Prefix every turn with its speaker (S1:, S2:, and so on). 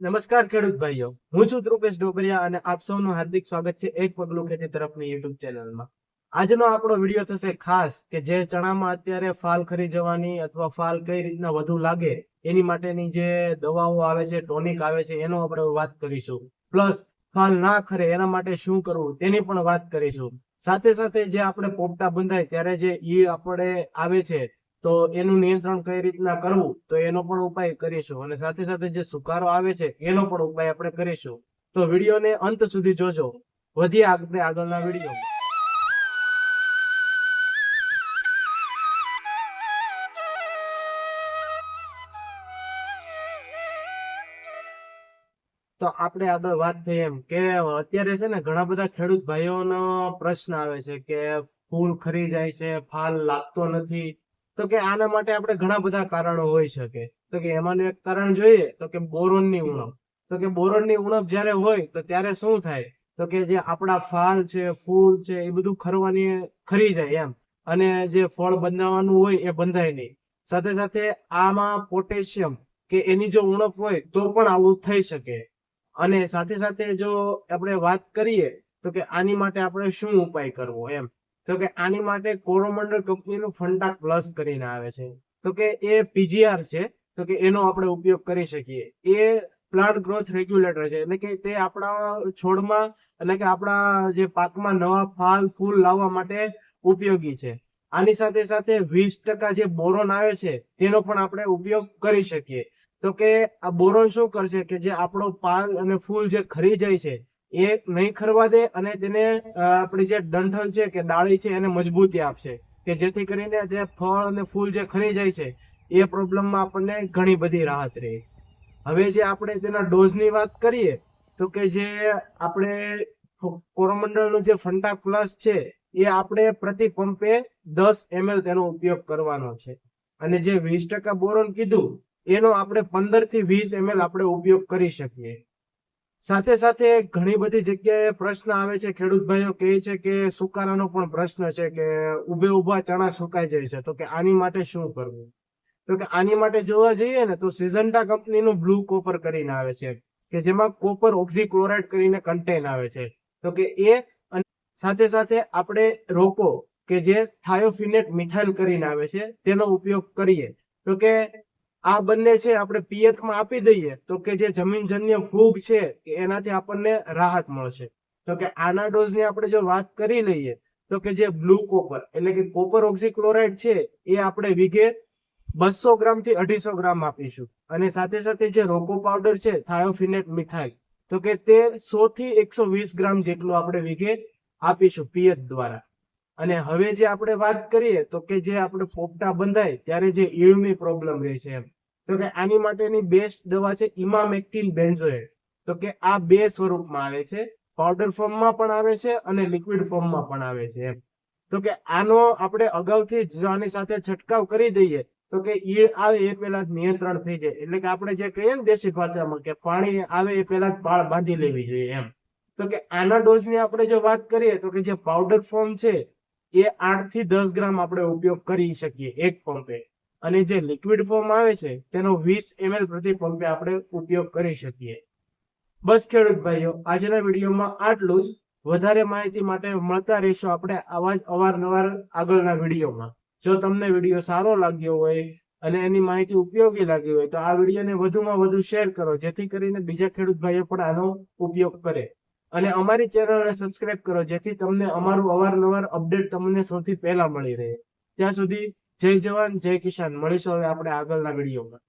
S1: નમસ્કાર ખેડૂત ભાઈઓ. હું છું ધ્રુપેશ ડોબરિયા અને આપ સૌનું હાર્દિક સ્વાગત છે એક પગલું ખેતી તરફની યુટ્યુબ ચેનલમાં. આજનો આપણો વીડિયો થશે ખાસ કે જે ચણામાં અત્યારે ફાલ ખરી જવાની અથવા ફાલ કઈ રીતના વધુ લાગે એની માટેની જે દવાઓ આવે છે, ટોનિક આવે છે, એનો આપણે વાત કરીશું. પ્લસ ફાલ ના ખરે એના માટે શું કરવું તેની પણ વાત કરીશું. સાથે સાથે જે આપણે પોપટા બંધાય ત્યારે જે ઈ આપણે આવે છે તો એનું નિયંત્રણ કઈ રીતના કરવું, તો એનો પણ ઉપાય કરીશું. અને સાથે સાથે જે સુકારો આવે છે, એનો પણ ઉપાય આપણે કરીશું. તો વિડીયોને અંત સુધી જોજો. વધીએ આપણે આગળના વિડીયોમાં. તો આપણે આગળ વાત થઈ એમ કે અત્યારે છે ને ઘણા બધા ખેડૂત ભાઈઓનો પ્રશ્ન આવે છે કે ફૂલ ખરી જાય છે, ફાલ લાગતો નથી. તો કે આના માટે આપણે ઘણા બધા કારણો હોઈ શકે. તો કે એમાંનું એક કારણ જોઈએ તો કે બોરોનની ઉણપ. તો કે બોરોનની ઉણપ જ્યારે હોય તો ત્યારે શું થાય? તો કે જે આપણા ફાલ છે, ફૂલ છે, એ બધું ખરવાની ખરી જાય એમ. અને જે ફળ બંધાવાનું હોય એ બંધાય નહીં. સાથે સાથે આમાં પોટેશિયમ કે એની જો ઉણપ હોય તો પણ આવું થઈ શકે. અને સાથે સાથે જો આપણે વાત કરીએ તો કે આની માટે આપણે શું ઉપાય કરવો એમ? તો કે આની માટે કોરોમંડળ કંપનીનું ફંટા પ્લસ કરીને આવે છે. તો કે એ પીજીઆર છે, તો કે એનો આપણે ઉપયોગ કરી શકીએ. એ પ્લાન્ટ ગ્રોથ રેગ્યુલેટર છે, એટલે કે તે આપણા છોડમાં, એટલે કે આપણા જે પાકમાં નવા ફાલ, ફૂલ લાવવા માટે ઉપયોગી છે. આની સાથે સાથે વીસ ટકા જે બોરોન આવે છે, તેનો પણ આપણે ઉપયોગ કરી શકીએ. તો કે આ બોરોન શું કરશે કે જે આપણો પાલ અને ફૂલ જે ખરી જાય છે એ નહીં ખરવા દે અને તેને આપણી જે ડંઠલ છે કે ડાળી છે એને મજબૂતી આપશે. કે જેથી કરીને જે ફળ અને ફૂલ જે ખરી જાય છે, એ પ્રોબ્લેમમાં આપણને ઘણી બધી રાહત રહે. હવે જે આપણે તેના ડોઝની વાત કરીએ, તો કે જે આપણે કોરોમંડળનું જે ફંટા પ્લસ છે, એ આપણે પ્રતિ પંપે દસ એમએલ તેનો ઉપયોગ કરવાનો છે. અને જે વીસ ટકા બોરોન કીધું, એનો આપણે પંદરથી વીસ એમએલ આપણે ઉપયોગ કરી શકીએ. સાથે સાથે ઘણી બધી જગ્યાએ પ્રશ્ન આવે છે ખેડૂત ભાઈઓ કહે છે કે સુકારાનો પણ પ્રશ્ન છે કે ઉભે ઊભા ચણા સુકાઈ જાય છે. તો કે આની માટે શું કરવું? તો કે આની માટે જોવા જઈએ ને તો સિઝન્ટા કંપનીનું બ્લુ કોપર કરીને આવે છે. કે જેમાં કોપર ઓક્સીક્લોરાઇડ કરીને કન્ટેન આવે છે. તો કે એ અને સાથે સાથે આપણે રોકો કે જે થાયોફિનેટ મિથાઇલ કરીને આવે છે, તેનો ઉપયોગ કરીએ. તો કે આ બંને છે આપણે પિયતમાં આપી દઈએ તો કે જે જમીનજન્ય ફૂગ છે એનાથી આપણને રાહત મળશે. તો કે આના ડોઝની આપણે જો વાત કરી લઈએ તો કે જે બ્લુ કોપર એટલે કે કોપર ઓક્સીક્લોરાઇડ છે એ આપણે વીઘે બસો ગ્રામથી અઢીસો ગ્રામ આપીશું. અને સાથે સાથે જે રોકો પાવડર છે થાયોફિનેટ મિથાઇલ તો કે તે સો થી એકસો વીસ ગ્રામ જેટલું આપણે વીઘે આપીશું પિયત દ્વારા. અને હવે જે આપણે વાત કરીએ, તો કે જે આપણે પોપટા બંધાય, ત્યારે જે ઈળની પ્રોબ્લેમ રહે છે એમ. તો કે આની માટેની બેસ્ટ દવા છે ઇમામેક્ટિન બેન્ઝોએટ તો કે આ બે સ્વરૂપમાં આવે છે. પાવડર ફોર્મમાં પણ આવે છે અને લિક્વિડ ફોર્મમાં પણ આવે છે એમ. તો કે આનો આપણે અગાઉથી જ આની સાથે છંટકાવ કરી દઈએ, તો કે ઈળ આવે એ પહેલા જ નિયંત્રણ થઈ જાય. એટલે કે આપણે જે કહીએ ને દેશી ભાષામાં કે પાણી આવે એ પહેલા જ પાળ બાંધી લેવી જોઈએ એમ. તો કે આના ડોઝની આપણે જો વાત કરીએ, તો કે જે પાવડર ફોર્મ છે એ આઠથી દસ ગ્રામ આપણે ઉપયોગ કરી શકીએ એક પંપે. અને જે લિક્વિડ ફોર્મ આવે છે, તેનો વીસ એમએલ પ્રતિ પંપે આપણે ઉપયોગ કરી શકીએ. બસ ખેડૂત ભાઈઓ, આજના વિડીયોમાં આટલું જ. વધારે માહિતી માટે મળતા રહેશો આપણે આવા જ અવારનવાર આગળના વિડીયોમાં. જો તમને વીડિયો સારો લાગ્યો હોય અને એની માહિતી ઉપયોગી લાગી હોય તો આ વિડીયોને વધુમાં વધુ શેર કરો, જેથી કરીને બીજા ખેડૂત ભાઈઓ પણ આનો ઉપયોગ કરે. અને અમારી ચેનલને સબસ્ક્રાઇબ કરો, જેથી તમને અમારું અવારનવાર અપડેટ તમને સૌથી પહેલા મળી રહે. ત્યાં સુધી જય જવાન, જય કિસાન. મળીશું હવે આપણે આગળના વિડીયોમાં.